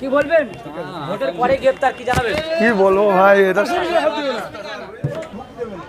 কি বলবেন? ভোটের পরে গ্রেপ্তার কি জানাবেন? কি বলব ভাই এটা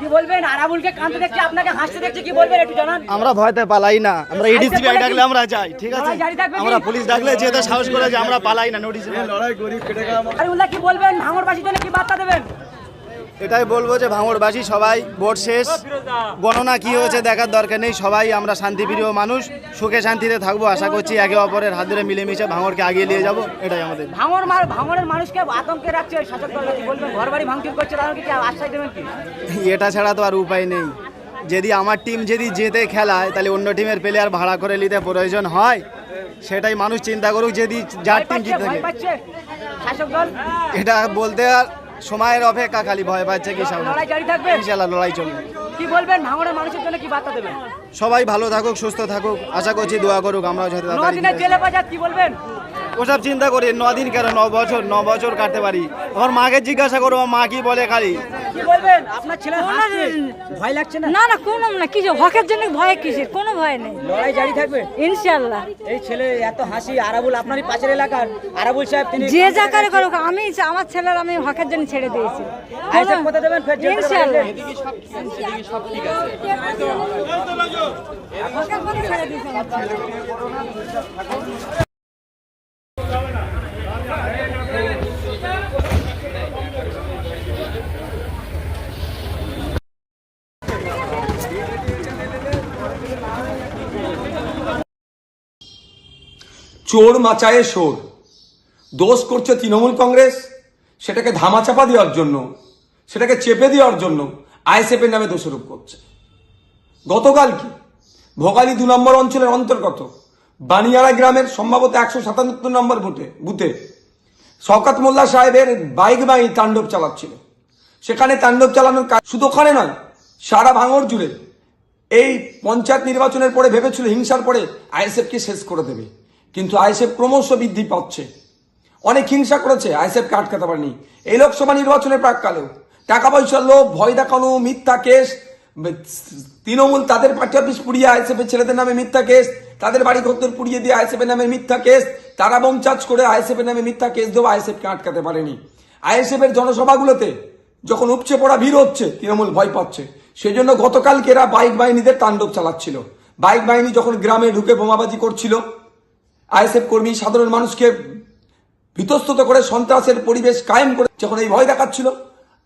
কি বলবেন? আরাবুলকে কাঁদতে দেখছি আপনাকে হাসতে দেখছি কি বলবেন একটু জানান। আমরা ভয়তে পালাই না আমরা এডিসিবি ডাকলে আমরা যাই ঠিক আছে? আমরা পুলিশ ডাকলে যেতে সাহস করে যে আমরা পালাই না নোটিশ লড়াই গরিব কেটে গেলাম। আরিউল্লাহ কি বলবেন? ভাঙরবাসীর জন্য কি বার্তা দেবেন? এটাই বলব যে ভাঙড়বাসী সবাই ভোট শেষ। গণনা কি হয়েছে দেখার দরকার নেই সবাই আমরা শান্তিপ্রিয় মানুষ সুখে শান্তিতে থাকব আশা করছি একে অপরের হাত ধরে মিলেমিশে ভাঙড়কে আগিয়ে নিয়ে যাব এটাই আমাদের। মার মানুষকে আতঙ্কে রাখছে শাসক দল বলবেন ঘর বাড়ি ভাঙচুর করছে তাহলে আশ্বাস দেবেন কি? এটা ছাড়া তো আর উপায় নেই। যদি আমার টিম যদি জেতে খেলায় তাহলে অন্য টিমের প্লেয়ার ভাড়া করে নিতে প্রয়োজন হয়। সেটাই মানুষ চিন্তা করুক যদি যার টিম জিতে থাকে। এটা বলতে আর সময়ের অপেক্ষা খালি ভয় পাচ্ছে কি লড়াই জারি থাকবে? ইনশাল্লাহ লড়াই চলবে। কি বলবেন? ভাঙড়ের মানুষের জন্য কি বার্তা দেবেন? সবাই ভালো থাকুক সুস্থ থাকুক। আশা করছি দোয়া করুক আমরাও যাতে ন তাড়াতাড়ি দিনের জেলে বাজার কি বলবেন? ওসব চিন্তা করি ন দিন কেন? ন বছর ন বছর কাটতে পারি। আমার মাকে জিজ্ঞাসা করব মা কি বলে খালি? কি বলবেন? আপনার ছেলে হাসছে ভয় লাগছে না? না না কোনো না কিছু হকের জন্য ভয় কিসের? কোনো ভয় নেই। লড়াই জারি থাকবে? ইনশাল্লাহ এই ছেলে এত হাসি আরাবুল আপনারই পাশের এলাকার। আরাবুল সাহেব তিনি যে যা করে করুক আমি আমার ছেলের আমি হকের জন্য ছেড়ে দিয়েছি। আইসা কোথা দেবেন? ফের বাড়ি হকের পথে ছেড়ে দিয়েছি চোর মাচায়ে সোর দোষ করছে তৃণমূল কংগ্রেস, সেটাকে ধামাচাপা দেওয়ার জন্য, সেটাকে চেপে দেওয়ার জন্য আইএসএফ এর নামে দোষারোপ করছে। গতকাল কি? ভোগালী দু নম্বর অঞ্চলের অন্তর্গত বানিয়ারা গ্রামের সম্ভবত একশো সাতাত্তর নম্বর বুথে বুথে শওকাত মোল্লা সাহেবের বাইক বাই তাণ্ডব চালাচ্ছিল। সেখানে তাণ্ডব চালানোর কাজ শুধু ওখানে নয়, সারা ভাঙর জুড়ে এই পঞ্চায়েত নির্বাচনের পরে ভেবেছিল হিংসার পরে আইএসএফকে শেষ করে দেবে। কিন্তু আইএসএফ ক্রমশ বৃদ্ধি পাচ্ছে। অনেক হিংসা করেছে আইএসএফকে আটকাতে পারেনি। এই লোকসভা নির্বাচনের প্রাককালেও টাকা পয়সার লোভ, ভয় দেখানো মিথ্যা কেস, তৃণমূল তাদের পার্টি অফিস পুড়িয়ে আইএসএফ এর ছেলেদের নামে মিথ্যা কেস, তাদের বাড়ি ঘর পুড়িয়ে দিয়ে আইএসএফ এর নামে মিথ্যা কেস, তারা বোম চার্জ করে আইএসএফ এর নামে মিথ্যা কেস দেবো আইএসএফকে আটকাতে পারেনি। আইএসএফ এর জনসভাগুলোতে যখন উপচে পড়া ভিড় হচ্ছে, তৃণমূল ভয় পাচ্ছে। সেই জন্য গতকালকে এরা বাইক বাহিনীদের তাণ্ডব চালাচ্ছিল। বাইক বাহিনী যখন গ্রামে ঢুকে বোমাবাজি করছিল আইএসএফ কর্মী সাধারণ মানুষকে বিতস্তত করে সন্ত্রাসের পরিবেশ কায়েম করে যখন এই ভয় দেখাচ্ছিল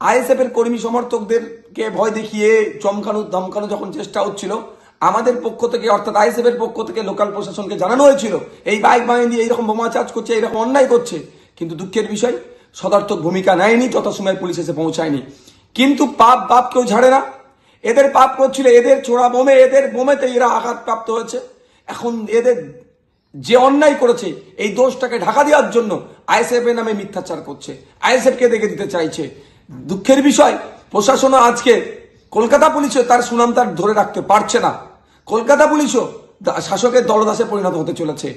আইএসএফ এর কর্মী সমর্থকদেরকে ভয় দেখিয়ে চমকানো ধমকানো যখন চেষ্টা হচ্ছিল, আমাদের পক্ষ থেকে অর্থাৎ আইএসএফ এর পক্ষ থেকে লোকাল প্রশাসনকে জানানো হয়েছিল, এই বাইক বাহিনী এইরকম বোমা চার্জ করছে, এইরকম অন্যায় করছে। কিন্তু দুঃখের বিষয়, সদার্থক ভূমিকা নেয়নি, যথাসময়ে পুলিশ এসে পৌঁছায়নি। কিন্তু পাপ বাপ কেউ ঝাড়ে না। এদের পাপ করছিল, এদের ছোড়া বোমে, এদের বোমেতে এরা আঘাতপ্রাপ্ত হয়েছে। এখন এদের যে অন্যায় করেছে, এই দোষটাকে ঢাকা দেওয়ার জন্য আইএসএফ এর নামে মিথ্যাচার করছে। আইএসএফ কে দেখে দিতে চাইছে। দুঃখের বিষয়, প্রশাসনও আজকে কলকাতা পুলিশও তার সুনাম তার ধরে রাখতে পারছে না। কলকাতা পুলিশও শাসকের দলদাসে পরিণত হতে চলেছে।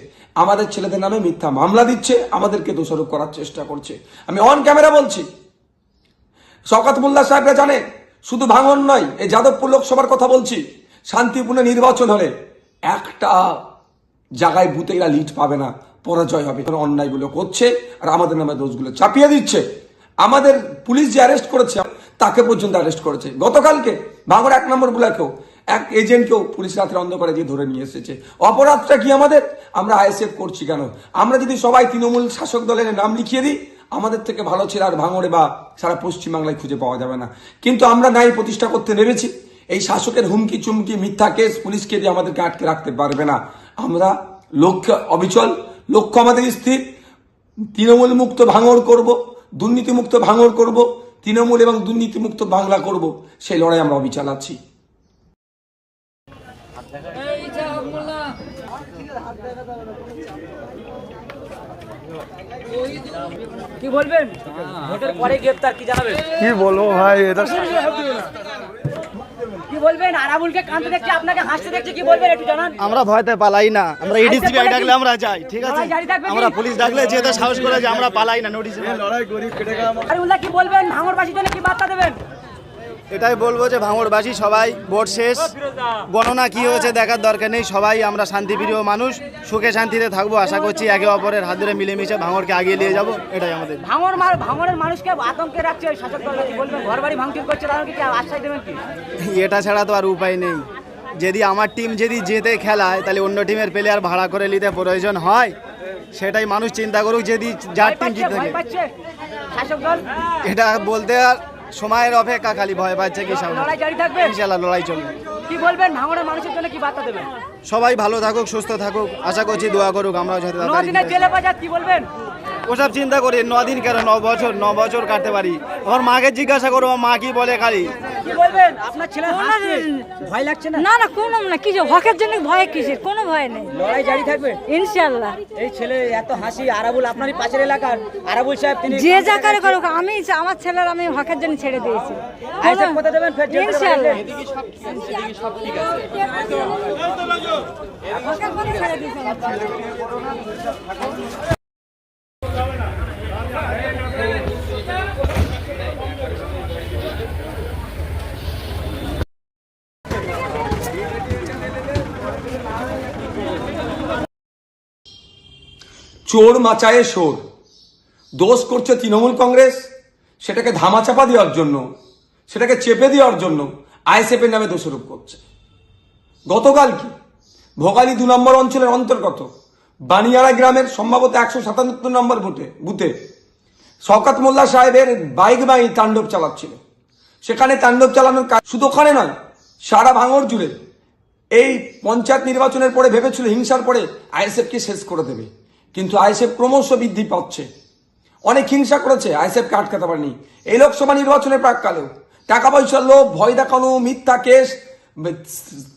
আমাদের ছেলেদের নামে মিথ্যা মামলা দিচ্ছে, আমাদেরকে দোষারোপ করার চেষ্টা করছে। আমি অন ক্যামেরা বলছি। শওকাত মোল্লা সাহেবরা জানে, শুধু ভাঙন নয়, এই যাদবপুর লোকসভার কথা বলছি। শান্তিপূর্ণ নির্বাচন হলে একটা জায়গায় বুথে এরা লিড পাবে না, পরাজয় হবে। অন্যায়গুলো করছে আর আমাদের নামে দোষগুলো চাপিয়ে দিচ্ছে। আমাদের পুলিশ যে অ্যারেস্ট করেছে, তাকে পর্যন্ত অ্যারেস্ট করেছে। গতকালকে ভাঙর এক নম্বর ব্লকেও এক এজেন্টকেও পুলিশ রাত্রে অন্ধকারে দিয়ে ধরে নিয়ে এসেছে। অপরাধটা কি আমাদের? আমরা আইএসএফ করছি কেন? আমরা যদি সবাই তৃণমূল শাসক দলের নাম লিখিয়ে দিই, আমাদের থেকে ভালো ছেলে আর ভাঙড়ে বা সারা পশ্চিমবাংলায় খুঁজে পাওয়া যাবে না। কিন্তু আমরা ন্যায় প্রতিষ্ঠা করতে নেমেছি। এই শাসকের হুমকি চুমকি মিথ্যা কেস পুলিশকে দিয়ে আমাদেরকে আটকে রাখতে পারবে না। আমরা লক্ষ্য অবিচল লক্ষ্য আমাদের স্থির তৃণমূল মুক্ত ভাঙড় করব দুর্নীতি মুক্ত ভাঙড় করব তৃণমূল এবং দুর্নীতি মুক্ত বাংলা করব সেই লড়াই আমরা অবিচল আছি কি বলবেন ভোটের পরে গ্রেপ্তার কি জানাবেন কি বলব ভাই এটা কি বলবেন? আরাবুলকে কাঁদতে দেখছি আপনাকে হাসতে দেখছি কি বলবেন একটু জানান। আমরা ভয়তে পালাই না আমরা ইডিসি এডিসিবি ডাকলে আমরা যাই ঠিক আছে? আমরা পুলিশ ডাকলে যেতে সাহস করে যে আমরা পালাই না নোটিশ লড়াই গরিব কেটে গেলাম কি বলবেন? ভাঙরবাসীর জন্য কি বার্তা দেবেন? এটাই বলব যে ভাঙড়বাসী সবাই ভোট শেষ। গণনা কি হয়েছে দেখার দরকার নেই সবাই আমরা শান্তিপ্রিয় মানুষ সুখে শান্তিতে থাকব। আশা করছি একে অপরের হাত ধরে মিলেমিশে ভাঙড়কে আগিয়ে নিয়ে যাব এটাই আমাদের। ভাঙর মার ভাঙরের মানুষকে আতঙ্কে রাখছে ওই শাসক দল বলবেন ঘর বাড়ি ভাঙচুর করছে তাহলে কি আশ্বাস দেবেন কি? এটা ছাড়া তো আর উপায় নেই। যদি আমার টিম যদি জেতে খেলায় তাহলে অন্য টিমের প্লেয়ার ভাড়া করে নিতে প্রয়োজন হয়। সেটাই মানুষ চিন্তা করুক যদি যার টিম জিতে থাকে। এটা বলতে আর সময়ের অপেক্ষা খালি ভয় পাচ্ছে কি সামনে। লড়াই জারি থাকবে? ইনশাল্লাহ লড়াই চলবে। কি বলবেন? ভাঙরের মানুষের জন্য কি বার্তা দেবেন? সবাই ভালো থাকুক সুস্থ থাকুক। আশা করছি দোয়া করুক আমরাও যাতে তাড়াতাড়ি দিনের জেলে বাজার কি বলবেন? ওসব চিন্তা করি ন দিন কেন? ন বছর ন বছর কাটতে পারি। আমার মাকে জিজ্ঞাসা করব মা কি বলে খালি? কি বলবেন আপনার ছেলে হাসছে। ভয় লাগছে না না না কোনো না কিছু হকের জন্য ভয় কিসের কোনো ভয় নেই লড়াই জারি থাকবে ইনশাল্লাহ এই ছেলে এত হাসি আরাবুল আপনারই পাশের এলাকার আরাবুল সাহেব তিনি যে যা করে করুক আমি আমার ছেলের আমি হকের জন্য ছেড়ে দিয়েছি আইসা কোথা দেবেন ফের জেল থেকে ইনশাল্লাহ বাইরে? হকের জন্য ছেড়ে দিয়েছি চোর মাচায়ে সোর দোষ করছে তৃণমূল কংগ্রেস, সেটাকে ধামাচাপা দেওয়ার জন্য, সেটাকে চেপে দেওয়ার জন্য আইএসএফের নামে দোষারোপ করছে। গতকাল কি? ভোগালী দু নম্বর অঞ্চলের অন্তর্গত বানিয়ারা গ্রামের সম্ভবত একশো সাতাত্তর নম্বর বুথে বুথে শওকাত মোল্লা সাহেবের বাইক বাই তাণ্ডব চালাচ্ছিল সেখানে তাণ্ডব চালানোর কাজ শুধু ওখানে নয়, সারা ভাঙর জুড়ে এই পঞ্চায়েত নির্বাচনের পরে ভেবেছিল হিংসার পরে আইএসএফকে শেষ করে দেবে। কিন্তু আইএসএফ ক্রমশ বৃদ্ধি পাচ্ছে। অনেক হিংসা করেছে আইএসএফকে আটকাতে পারেনি। এই লোকসভা নির্বাচনের প্রাককালেও টাকা পয়সার লোভ, ভয় দেখানো, মিথ্যা কেস,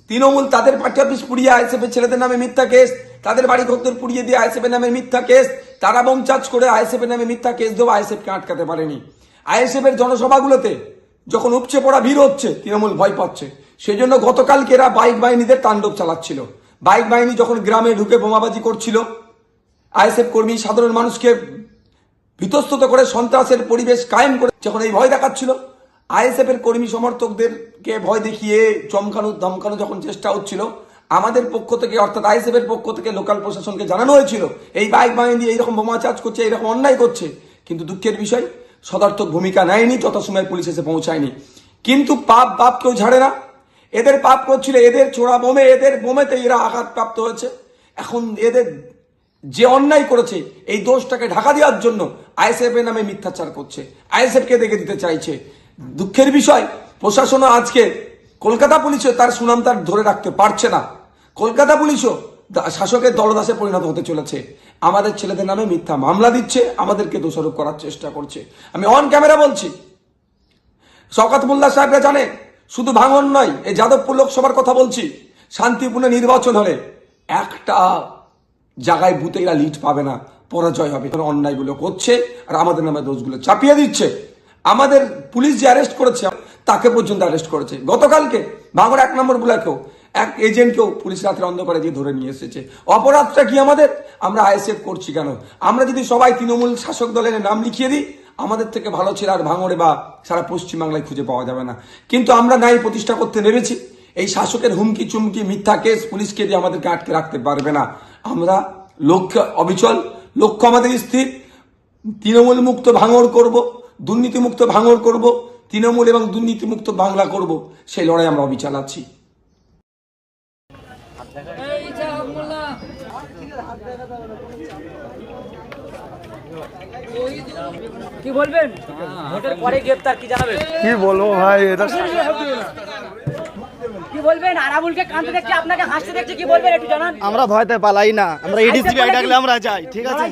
তৃণমূল তাদের পার্টি অফিস পুড়িয়ে আইএসএফ এর ছেলেদের নামে মিথ্যা কেস, তাদের বাড়ি ঘরদের পুড়িয়ে দিয়ে আইএসএফ এর নামে মিথ্যা কেস, তারা বোম চার্জ করে আইএসএফ এর নামে মিথ্যা কেস দেবো আইএসএফকে আটকাতে পারেনি। আইএসএফ এর জনসভাগুলোতে যখন উপচে পড়া ভিড় হচ্ছে, তৃণমূল ভয় পাচ্ছে। সেই জন্য গতকালকে এরা বাইক বাহিনীদের তাণ্ডব চালাচ্ছিল। বাইক বাহিনী যখন গ্রামে ঢুকে বোমাবাজি করছিল আইএসএফ কর্মী সাধারণ মানুষকে বিতস্তত করে সন্ত্রাসের পরিবেশ কায়েম করে যখন এই ভয় দেখাচ্ছিল, আইএসএফ এর কর্মী সমর্থকদেরকে ভয় দেখিয়ে চমকানো ধমকানো যখন চেষ্টা হচ্ছিল, আমাদের পক্ষ থেকে, অর্থাৎ আইএসএফ এর পক্ষ থেকে লোকাল প্রশাসনকে জানানো হয়েছিল, এই বাইক বাহিনী দিয়ে এইরকম বোমা চার্জ করছে, এইরকম অন্যায় করছে। কিন্তু দুঃখের বিষয়, সদার্থক ভূমিকা নেয়নি, যথাসময়ে পুলিশ এসে পৌঁছায়নি। কিন্তু পাপ বাপ কেউ ঝাড়ে না। এদের পাপ করছিল, এদের ছোড়া বোমে, এদের বোমেতে এরা আঘাতপ্রাপ্ত হয়েছে। এখন এদের যে অন্যায় করেছে, এই দোষটাকে ঢাকা দেওয়ার জন্য আইএসএফ এর নামে মিথ্যাচার করছে। আইএসএফ কে দেখে দিতে চাইছে। দুঃখের বিষয়, প্রশাসনও আজকে কলকাতা পুলিশও তার সুনাম তার ধরে রাখতে পারছে না। কলকাতা পুলিশও শাসকের দলদাসে পরিণত হতে চলেছে। আমাদের ছেলেদের নামে মিথ্যা মামলা দিচ্ছে, আমাদেরকে দোষারোপ করার চেষ্টা করছে। আমি অন ক্যামেরা বলছি। শওকাত মোল্লা সাহেবরা জানে, শুধু ভাঙন নয়, এই যাদবপুর লোকসভার কথা বলছি। শান্তিপূর্ণ নির্বাচন হলে একটা জায়গায় বুথে এরা লিড পাবে না, পরাজয় হবে। অন্যায়গুলো করছে আর আমাদের নামে দোষগুলো চাপিয়ে দিচ্ছে। আমাদের পুলিশ যে অ্যারেস্ট করেছে, তাকে পর্যন্ত অ্যারেস্ট করেছে। গতকালকে ভাঙর এক নম্বর ব্লকেও এক এজেন্টকেও পুলিশ রাত্রে অন্ধকারে দিয়ে ধরে নিয়ে এসেছে। অপরাধটা কি আমাদের? আমরা আইএসএফ করছি কেন? আমরা যদি সবাই তৃণমূল শাসক দলের নাম লিখিয়ে দিই, আমাদের থেকে ভালো ছেলে আর ভাঙড়ে বা সারা পশ্চিমবাংলায় খুঁজে পাওয়া যাবে না। কিন্তু আমরা ন্যায় প্রতিষ্ঠা করতে নেমেছি। এই শাসকের হুমকি চুমকি মিথ্যা কেস পুলিশকে দিয়ে আমাদেরকে আটকে রাখতে পারবে না। আমরা লক্ষ্য অবিচল লক্ষ্য আমাদের স্থির। তৃণমূল মুক্ত ভাঙড় করব দুর্নীতি মুক্ত ভাঙড় করব তৃণমূল এবং দুর্নীতি মুক্ত বাংলা করব সেই লড়াই আমরা অবিচল আছি। কি বলবেন? ভোটের পরে গ্রেপ্তার কি জানাবেন? কি বলব ভাই এটা কি বলবেন? আরাবুলকে কাঁদতে দেখছি আপনাকে হাসতে দেখছি কি বলবেন একটু জানান। আমরা ভয়তে পালাই না আমরা ইডিসি এডিসি ডাকলে আমরা যাই ঠিক আছে?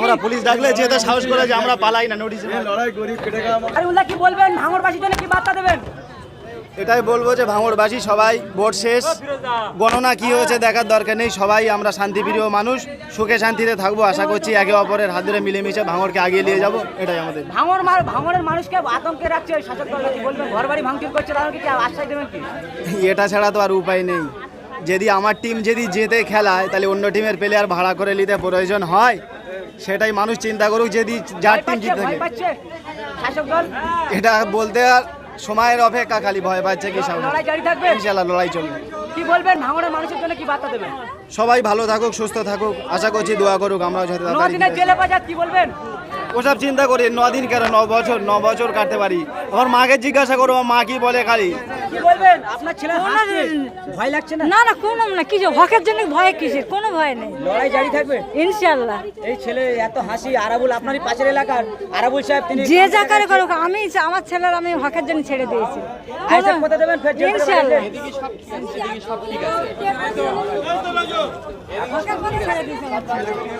আমরা পুলিশ ডাকলে যেহেতু সাহস করে যে আমরা পালাই না নোটিশ লড়াই করি কেটে আরে কি বলবেন? ভাঙরবাসীর জন্য কি বার্তা দেবেন? এটাই বলব যে ভাঙড়বাসী সবাই ভোট শেষ। গণনা কি হয়েছে দেখার দরকার নেই সবাই আমরা শান্তিপ্রিয় মানুষ সুখে শান্তিতে থাকব। আশা করছি একে অপরের হাত ধরে মিলেমিশে ভাঙড়কে আগিয়ে নিয়ে যাব এটাই আমাদের। ভাঙর মার ভাঙরের মানুষকে আতঙ্কে রাখছে ওই শাসক দল বলবেন ঘর বাড়ি ভাঙচুর করছে তাহলে কি আশ্বাস দেবেন কি? এটা ছাড়া তো আর উপায় নেই। যদি আমার টিম যদি জেতে খেলায় তাহলে অন্য টিমের প্লেয়ার ভাড়া করে নিতে প্রয়োজন হয়। সেটাই মানুষ চিন্তা করুক যদি যার টিম জিতে থাকে। এটা বলতে আর সময়ের অপেক্ষা খালি ভয় পাচ্ছে কি লড়াই জারি থাকবে? ইনশাল্লাহ লড়াই চলবে। কি বলবেন? ভাঙড়ের মানুষের জন্য কি বার্তা দেবেন? সবাই ভালো থাকুক সুস্থ থাকুক। আশা করছি দোয়া করুক আমরাও যাতে জেলে বাজার কি বলবেন? ওসব চিন্তা করি ন দিন কেন ন বছর ন বছর কাটতে পারি। আমার মাকে জিজ্ঞাসা করব আমার মা কি বলে খালি? আপনার ছেলে ভয় লাগছে না? না না কোনো না কিছু হকের জন্য ভয় কিসের? কোনো ভয় নেই। লড়াই জারি থাকবে? ইনশাল্লাহ এই ছেলে এত হাসি আরাবুল আপনারই পাশের এলাকার। আরাবুল সাহেব তিনি যে যা করে করুক আমি আমার ছেলের আমি হকের জন্য ছেড়ে দিয়েছি। দেবেন? ইনশাল্লাহ হকের ছেড়ে ছেলেকে।